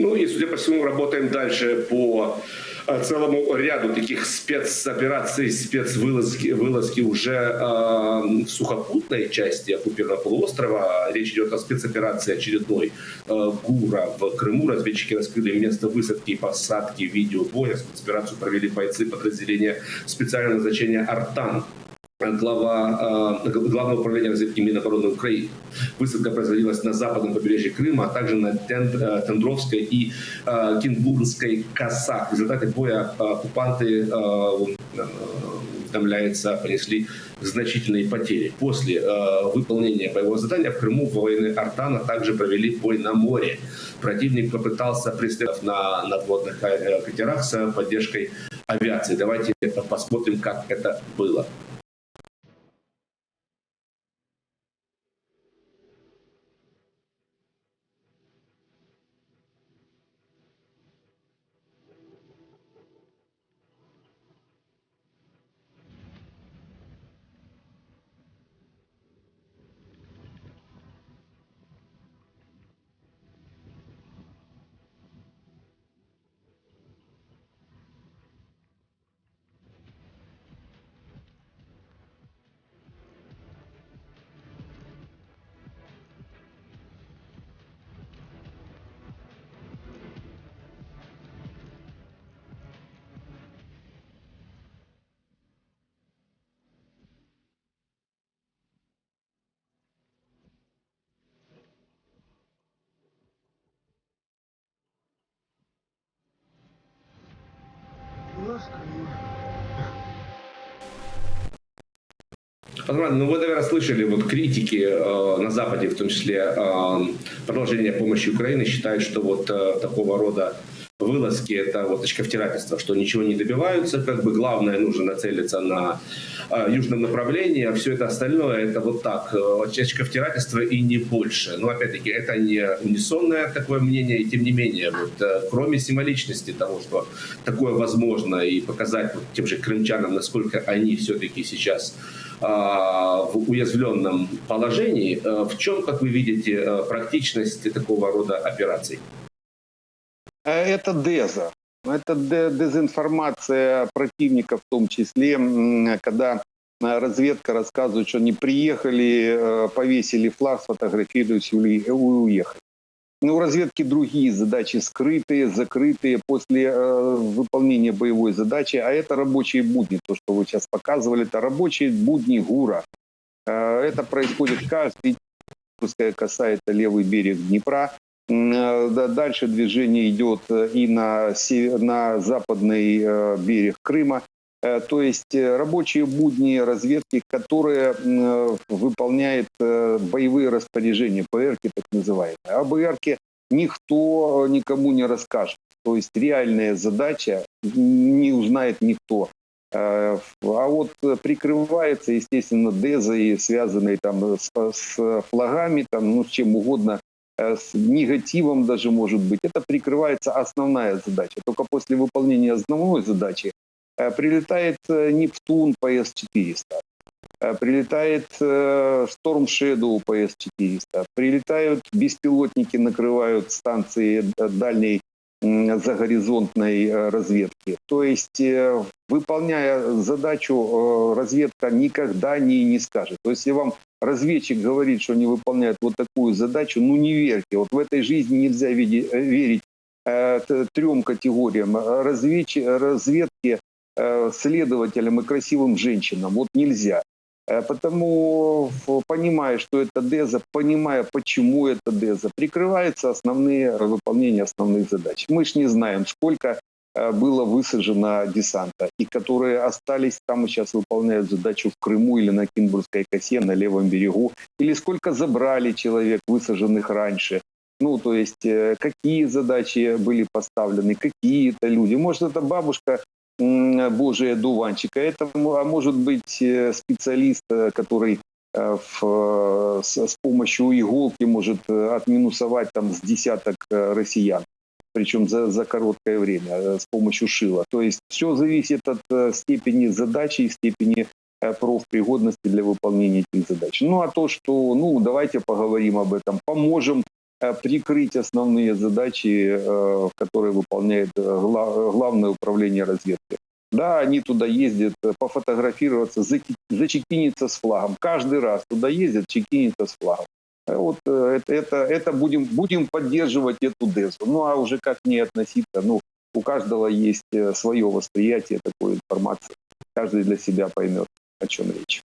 Ну и, судя по всему, работаем дальше по э, целому ряду таких спецопераций, спецвылазки вылазки уже э, в сухопутной части оккупированного полуострова. Речь идет о спецоперации очередной э, ГУРа в Крыму. Разведчики раскрыли место высадки и посадки видеобоя. Спецоперацию провели бойцы подразделения специального назначения «Артан» глава э, Главного управления разведки Минобороны Украины. Высадка производилась на западном побережье Крыма, а также на э, Тендровской и э, Кинбурнской косах. В результате боя оккупанты уведомляется, понесли значительные потери. После э, выполнения боевого задания в Крыму воины Артана также провели бой на море. Противник попытался преследовать на надводных катерах с поддержкой авиации. Давайте посмотрим, как это было. Пан ну вы, наверное, слышали вот критики э, на Западе, в том числе э, продолжение помощи Украины, считают, что вот э, такого рода вылазки это вот очковтирательство, что ничего не добиваются, как бы главное нужно нацелиться на э, южном направлении, а все это остальное это вот так, э, очковтирательство и не больше. Но опять-таки это не унисонное такое мнение, и тем не менее, вот, э, кроме символичности того, что такое возможно, и показать вот, тем же крымчанам, насколько они все-таки сейчас в уязвленном положении. В чем, как вы видите, практичность такого рода операций? Это деза. Это дезинформация противника в том числе, когда разведка рассказывает, что они приехали, повесили флаг, сфотографировались и уехали. Но у разведки другие задачи скрытые, закрытые после э, выполнения боевой задачи, а это рабочие будни. То, что вы сейчас показывали, это рабочие будни ГУРа. Э, это происходит каждый день. коса – это левый берег Днепра. Э, дальше движение идет э, и на, на западный э, берег Крыма. То есть рабочие будни разведки, которые выполняют боевые распоряжения, ПРки так называемые. О БРке никто никому не расскажет. То есть реальная задача не узнает никто. А вот прикрывается, естественно, дезой, связанной там с, с флагами, там, ну, с чем угодно, с негативом даже может быть. Это прикрывается основная задача. Только после выполнения основной задачи э, прилетает э, Нептун ПС-400, прилетает Storm Shadow ПС-400, прилетают беспилотники, накрывают станции дальней загоризонтной разведки. То есть, выполняя задачу, разведка никогда не, не скажет. То есть, если вам разведчик говорит, что они выполняют вот такую задачу, ну не верьте. Вот в этой жизни нельзя э, верить э, трем категориям. Разведч, разведке, э, следователям и красивым женщинам. Вот нельзя. Э, потому, понимая, что это ДЕЗа, понимая, почему это ДЕЗа, прикрываются основные выполнения основных задач. Мы ж не знаем, сколько Э, было высажено десанта, и которые остались там и сейчас выполняют задачу в Крыму или на Кинбургской косе, на левом берегу, или сколько забрали человек, высаженных раньше. Ну, то есть, э, какие задачи были поставлены, какие-то люди. Может, это бабушка Божия дуванчика, это, а может быть э, специалист, который в, с, с помощью иголки может отминусовать там с десяток россиян причем за, за короткое время э, с помощью шила. То есть все зависит от э, степени задачи и степени э, профпригодности для выполнения этих задач. Ну а то, что, ну давайте поговорим об этом, поможем э, прикрыть основные задачи, э, которые выполняет э, гла- главное управление разведки. Да, они туда ездят э, пофотографироваться, зачекиниться с флагом. Каждый раз туда ездят, чекиниться с флагом. Э, Вот э, это, это, это будем, будем поддерживать эту ДЭСу. Ну а уже как к ней относиться, ну у каждого есть э, свое восприятие такой информации. Каждый для себя поймет, о чем речь.